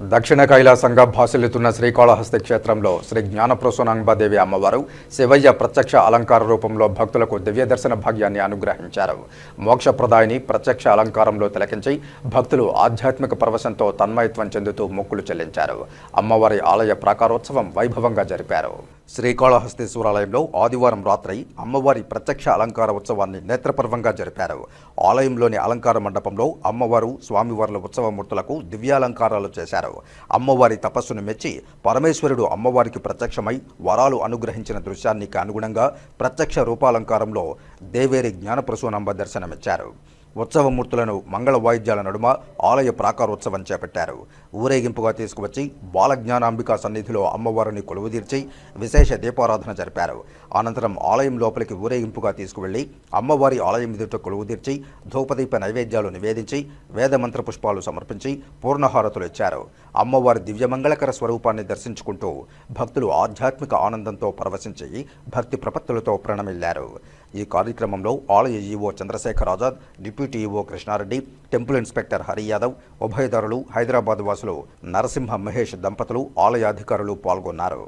దక్షిణ కైలాసంగా భాసిల్లుతున్న శ్రీకాళహస్తి క్షేత్రంలో శ్రీ జ్ఞానప్రసూనాంబాదేవి అమ్మవారు శివయ్య ప్రత్యక్ష అలంకార రూపంలో భక్తులకు దివ్య దర్శన భాగ్యాన్ని అనుగ్రహించారు. మోక్షప్రదాయిని ప్రత్యక్ష అలంకారంలో తిలకించి భక్తులు ఆధ్యాత్మిక పరవశంతో తన్మయత్వం చెందుతూ మొక్కులు చెల్లించారు. అమ్మవారి ఆలయ ప్రాకారోత్సవం వైభవంగా జరిపారు. శ్రీకాళహస్తీశ్వరాలయంలో ఆదివారం రాత్రి అమ్మవారి ప్రత్యక్ష అలంకార ఉత్సవాన్ని నేత్రపర్వంగా జరిపారు. ఆలయంలోని అలంకార మండపంలో అమ్మవారు స్వామివార్ల ఉత్సవమూర్తులకు దివ్యాలంకారాలు చేశారు. అమ్మవారి తపస్సును మెచ్చి పరమేశ్వరుడు అమ్మవారికి ప్రత్యక్షమై వరాలు అనుగ్రహించిన దృశ్యానికి అనుగుణంగా ప్రత్యక్ష రూపాలంకారంలో దేవేరి జ్ఞానప్రసూనంబ దర్శనమిచ్చారు. ఉత్సవమూర్తులను మంగళ వాయిద్యాల నడుమ ఆలయ ప్రాకారోత్సవం చేపట్టారు. ఊరేగింపుగా తీసుకువచ్చి బాలజ్ఞానాంబిక సన్నిధిలో అమ్మవారిని కొలువుదీర్చి విశేష దీపారాధన జరిపారు. అనంతరం ఆలయం లోపలికి ఊరేగింపుగా తీసుకువెళ్ళి అమ్మవారి ఆలయం ఎదుట కొలువుదీర్చి ధూపదీప నైవేద్యాలు నివేదించి వేదమంత్ర పుష్పాలు సమర్పించి పూర్ణహారతులు ఇచ్చారు. అమ్మవారి దివ్యమంగళకర స్వరూపాన్ని దర్శించుకుంటూ భక్తులు ఆధ్యాత్మిక ఆనందంతో పరవశించి భక్తి ప్రపత్తులతో ప్రణమిల్లారు. ఈ కార్యక్రమంలో ఆలయ EO Chandrashekar Azad deputy EO Krishna Reddy temple inspector Hari Yadav ఉభయదారులు Hyderabad వాసులు నరసింహ మహేష్ దంపతులు ఆలయ అధికారులు పాల్గొన్నారు.